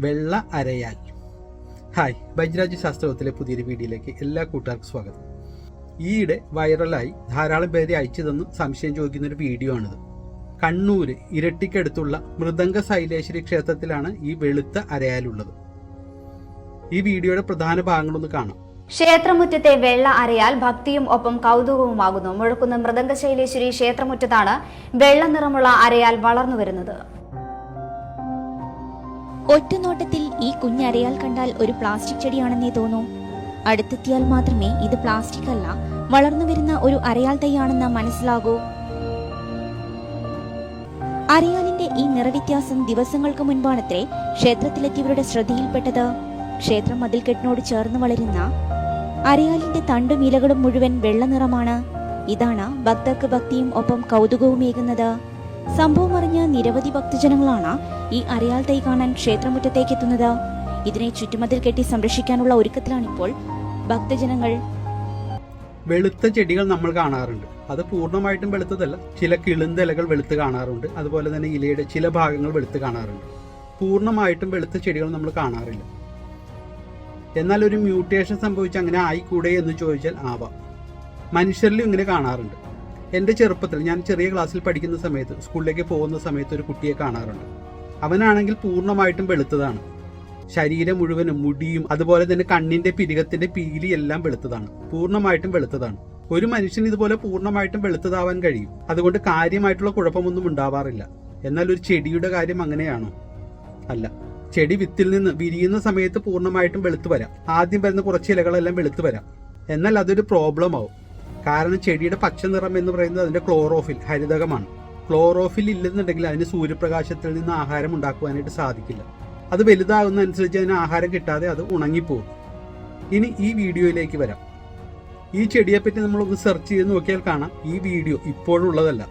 വെള്ള അരയാൽ. ഹായ് ബജ്രാജ് ശാസ്ത്രത്തിലെ പുതിയൊരു വീഡിയോയിലേക്ക് എല്ലാ കൂട്ടുകാർക്കും സ്വാഗതം. ഈയിടെ വൈറലായി ധാരാളം പേരെ അയച്ചു സംശയം ചോദിക്കുന്ന ഒരു വീഡിയോ ആണിത്. കണ്ണൂര് ഇരട്ടിക്കടുത്തുള്ള മൃദംഗ ശൈലേശ്വരി ക്ഷേത്രത്തിലാണ് ഈ വെളുത്ത അരയാലുള്ളത്. ഈ വീഡിയോയുടെ പ്രധാന ഭാഗങ്ങളൊന്ന് കാണാം. ക്ഷേത്രമുറ്റത്തെ വെള്ള അരയാൽ ഭക്തിയും ഒപ്പം കൗതുകവുമാകുന്നു. മുഴക്കുന്ന മൃദംഗശൈലേശ്വരി ക്ഷേത്രമുറ്റത്താണ് വെള്ള നിറമുള്ള അരയാൽ വളർന്നു വരുന്നത്. ഒറ്റനോട്ടത്തിൽ ഈ കുഞ്ഞരയാൽ കണ്ടാൽ ഒരു പ്ലാസ്റ്റിക് ചെടിയാണെന്നേ തോന്നൂ. അടുത്തെത്തിയാൽ മാത്രമേ ഇത് പ്ലാസ്റ്റിക് അല്ല വളർന്നു വരുന്ന ഒരു അരയാൽ തൈയാണെന്ന് മനസ്സിലാകൂ. അരയാലിന്റെ ഈ നിറവ്യത്യാസം ദിവസങ്ങൾക്ക് മുൻപാണത്രേ ക്ഷേത്രത്തിലെത്തിയവരുടെ ശ്രദ്ധയിൽപ്പെട്ടത്. ക്ഷേത്രം മതിൽക്കെട്ടിനോട് ചേർന്ന് വളരുന്ന അരയാലിന്റെ തണ്ടും ഇലകളും മുഴുവൻ വെള്ള നിറമാണ്. ഇതാണ് ഭക്തർക്ക് ഭക്തിയും ഒപ്പം കൗതുകവുമേകുന്നത്. സംഭവം അറിഞ്ഞ നിരവധി ഭക്തജനങ്ങളാണ് ഈ അരയാൽ തൈ കാണാൻ ക്ഷേത്രമുറ്റത്തേക്ക് എത്തുന്നത്. ഇതിനെ ചുറ്റുമതിൽ കെട്ടി സംരക്ഷിക്കാനുള്ള ഒരുക്കത്തിലാണിപ്പോൾ ഭക്തജനങ്ങൾ. വെളുത്ത ചെടികൾ നമ്മൾ കാണാറുണ്ട്. അത് പൂർണമായിട്ടും വെളുത്തതല്ല. ചില കിളുന്തലകൾ വെളുത്ത് കാണാറുണ്ട്. അതുപോലെ തന്നെ ഇലയുടെ ചില ഭാഗങ്ങൾ വെളുത്ത് കാണാറുണ്ട്. പൂർണമായിട്ടും വെളുത്ത ചെടികൾ നമ്മൾ കാണാറില്ല. എന്നാൽ ഒരു മ്യൂട്ടേഷൻ സംഭവിച്ച് അങ്ങനെ ആയിക്കൂടെ എന്ന് ചോദിച്ചാൽ ആവാം. മനുഷ്യരിലും ഇങ്ങനെ കാണാറുണ്ട്. എന്റെ ചെറുപ്പത്തിൽ ഞാൻ ചെറിയ ക്ലാസ്സിൽ പഠിക്കുന്ന സമയത്ത് സ്കൂളിലേക്ക് പോകുന്ന സമയത്ത് ഒരു കുട്ടിയെ കാണാറുണ്ട്. അവനാണെങ്കിൽ പൂർണമായിട്ടും വെളുത്തതാണ്. ശരീരം മുഴുവനും മുടിയും അതുപോലെ തന്നെ കണ്ണിന്റെ പിരികത്തിന്റെ പീലി എല്ലാം വെളുത്തതാണ്. പൂർണമായിട്ടും വെളുത്തതാണ്. ഒരു മനുഷ്യൻ ഇതുപോലെ പൂർണമായിട്ടും വെളുത്തതാവാൻ കഴിയും. അതുകൊണ്ട് കാര്യമായിട്ടുള്ള കുഴപ്പമൊന്നും ഉണ്ടാവാറില്ല. എന്നാൽ ഒരു ചെടിയുടെ കാര്യം അങ്ങനെയാണോ? അല്ല. ചെടി വിത്തിൽ നിന്ന് വിരിയുന്ന സമയത്ത് പൂർണമായിട്ടും വെളുത്തു വരാം. ആദ്യം വരുന്ന കുറച്ച് ഇലകളെല്ലാം വെളുത്തു വരാം. എന്നാൽ അതൊരു പ്രോബ്ലം ആവും. കാരണം ചെടിയുടെ പച്ച നിറം എന്ന് പറയുന്നത് അതിന്റെ ക്ലോറോഫിൽ ഹരിതകമാണ്. ക്ലോറോഫിൽ ഇല്ലെന്നുണ്ടെങ്കിൽ അതിന് സൂര്യപ്രകാശത്തിൽ നിന്ന് ആഹാരം ഉണ്ടാക്കുവാനായിട്ട് സാധിക്കില്ല. അത് വലുതാകുന്ന അനുസരിച്ച് അതിന് ആഹാരം കിട്ടാതെ അത് ഉണങ്ങിപ്പോകും. ഇനി ഈ വീഡിയോയിലേക്ക് വരാം. ഈ ചെടിയെപ്പറ്റി നമ്മൾ ഒന്ന് സെർച്ച് ചെയ്ത് നോക്കിയാൽ കാണാം. ഈ വീഡിയോ ഇപ്പോഴുള്ളതല്ല.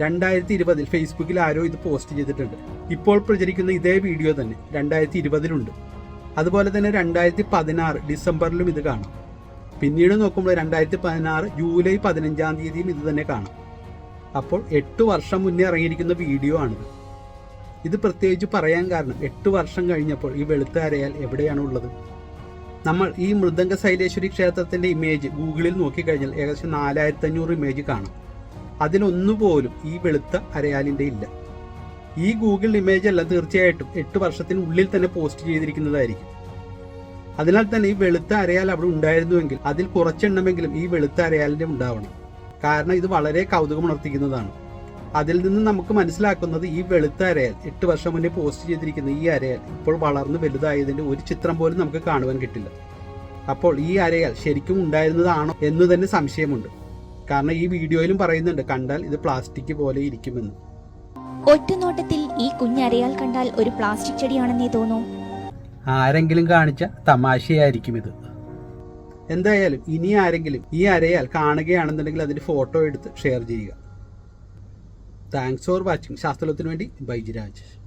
രണ്ടായിരത്തി ഇരുപതിൽ ഫേസ്ബുക്കിൽ ആരോ ഇത് പോസ്റ്റ് ചെയ്തിട്ടുണ്ട്. ഇപ്പോൾ പ്രചരിക്കുന്ന ഇതേ വീഡിയോ തന്നെ രണ്ടായിരത്തി ഇരുപതിലുണ്ട് അതുപോലെ തന്നെ രണ്ടായിരത്തി പതിനാറ് ഡിസംബറിലും ഇത് കാണാം. പിന്നീട് നോക്കുമ്പോൾ രണ്ടായിരത്തി പതിനാറ് ജൂലൈ പതിനഞ്ചാം തീയതിയും ഇത് തന്നെ കാണാം. അപ്പോൾ എട്ട് വർഷം മുന്നേ ഇറങ്ങിയിരിക്കുന്ന വീഡിയോ ആണിത്. ഇത് പ്രത്യേകിച്ച് പറയാൻ കാരണം എട്ട് വർഷം കഴിഞ്ഞപ്പോൾ ഈ വെളുത്ത അരയാൽ എവിടെയാണ് ഉള്ളത്? നമ്മൾ ഈ മൃദംഗ ശൈലേശ്വരി ക്ഷേത്രത്തിന്റെ ഇമേജ് ഗൂഗിളിൽ നോക്കിക്കഴിഞ്ഞാൽ ഏകദേശം നാലായിരത്തി അഞ്ഞൂറ് ഇമേജ് കാണാം അതിലൊന്നുപോലും ഈ വെളുത്ത അരയാലിന്റെ ഇല്ല. ഈ ഗൂഗിൾ ഇമേജ് അല്ല തീർച്ചയായിട്ടും എട്ട് വർഷത്തിനുള്ളിൽ തന്നെ പോസ്റ്റ് ചെയ്തിരിക്കുന്നതായിരിക്കും. അതിനാൽ തന്നെ ഈ വെളുത്ത അരയാൽ അവിടെ ഉണ്ടായിരുന്നുവെങ്കിൽ അതിൽ കുറച്ചെണ്ണമെങ്കിലും ഈ വെളുത്ത അരയാലിന്റെ ഉണ്ടാവണം. കാരണം ഇത് വളരെ കൗതുകമുണർത്തിക്കുന്നതാണ്. അതിൽ നിന്ന് നമുക്ക് മനസ്സിലാക്കുന്നത് ഈ വെളുത്ത അരയാൽ എട്ട് വർഷം മുന്നേ പോസ്റ്റ് ചെയ്തിരിക്കുന്ന ഈ അരയാൽ ഇപ്പോൾ വളർന്ന് വലുതായതിന്റെ ഒരു ചിത്രം പോലും നമുക്ക് കാണുവാൻ കിട്ടില്ല. അപ്പോൾ ഈ അരയാൽ ശരിക്കും ഉണ്ടായിരുന്നതാണോ എന്ന് തന്നെ സംശയമുണ്ട്. കാരണം ഈ വീഡിയോയിലും പറയുന്നുണ്ട് കണ്ടാൽ ഇത് പ്ലാസ്റ്റിക് പോലെ ഇരിക്കുമെന്ന്. ഒറ്റനോട്ടത്തിൽ ഈ കുഞ്ഞരയാൽ കണ്ടാൽ ഒരു പ്ലാസ്റ്റിക് ചെടിയാണെന്നേ തോന്നൂ. ആരെങ്കിലും കാണിച്ച തമാശയായിരിക്കും ഇത്. എന്തായാലും ഇനി ആരെങ്കിലും ഈ അരയാൽ കാണുകയാണെന്നുണ്ടെങ്കിൽ അതിന്റെ ഫോട്ടോ എടുത്ത് ഷെയർ ചെയ്യുക. താങ്ക്സ് ഫോർ വാച്ചിങ് ശാസ്ത്രത്തിന് വേണ്ടി ബൈജിരാജ്